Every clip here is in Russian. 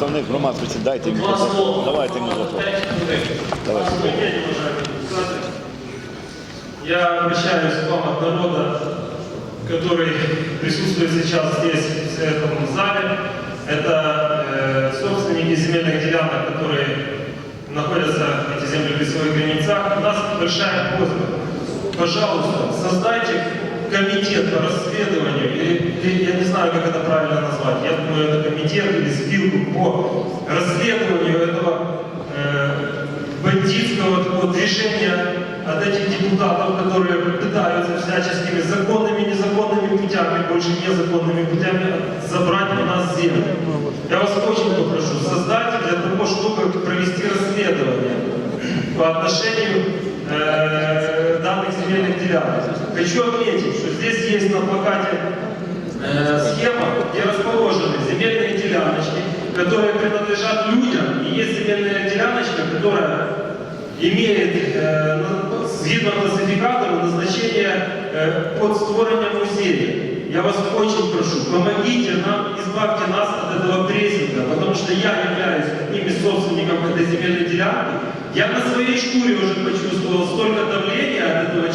представник громадськості, дайте йому мікрофон. Давайте йому. Давайте. Я обращаюсь к вам от народа, который присутствует сейчас здесь, в этом зале. Это э, собственники земельных делянок, которые находятся, эти земли при своих границах. У нас большая просьба. Пожалуйста, создайте комитет по расследованию, я не знаю, как это правильно назвать, я думаю, это комитет или спилку по расследованию этого э, бандитского такого движения от этих депутатов, которые пытаются всяческими законными, незаконными путями, больше незаконными путями забрать у нас землю. Я вас очень попрошу создать для того, чтобы провести расследование по отношению э, данных земельных делянок. Хочу отметить, что здесь есть на плакате э, схема, где расположены земельные деляночки, которые принадлежат людям, и есть земельная деляночка, которая имеет э, на- згідно классификатору назначение э, под створение музея. Я вас очень прошу, помогите нам, избавьте нас от этого прессинга, потому что я являюсь одним из собственников этой земельной делянки. Я на своей шкуре уже почувствовал столько давления от, этого,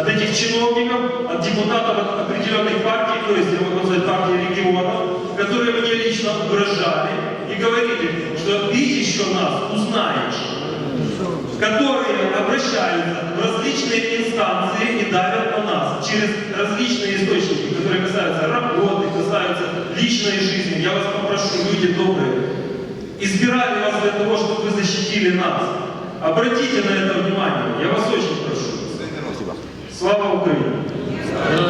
от этих чиновников, от депутатов от определенных партий, то есть я могу назвать партии регионов, которые мне лично угрожали и говорили, что ты еще нас узнаешь которые обращаются в различные инстанции и давят на нас через различные источники, которые касаются работы, касаются личной жизни. Я вас попрошу, люди добрые, избирали вас для того, чтобы вы защитили нас. Обратите на это внимание. Я вас очень прошу. Слава Украине!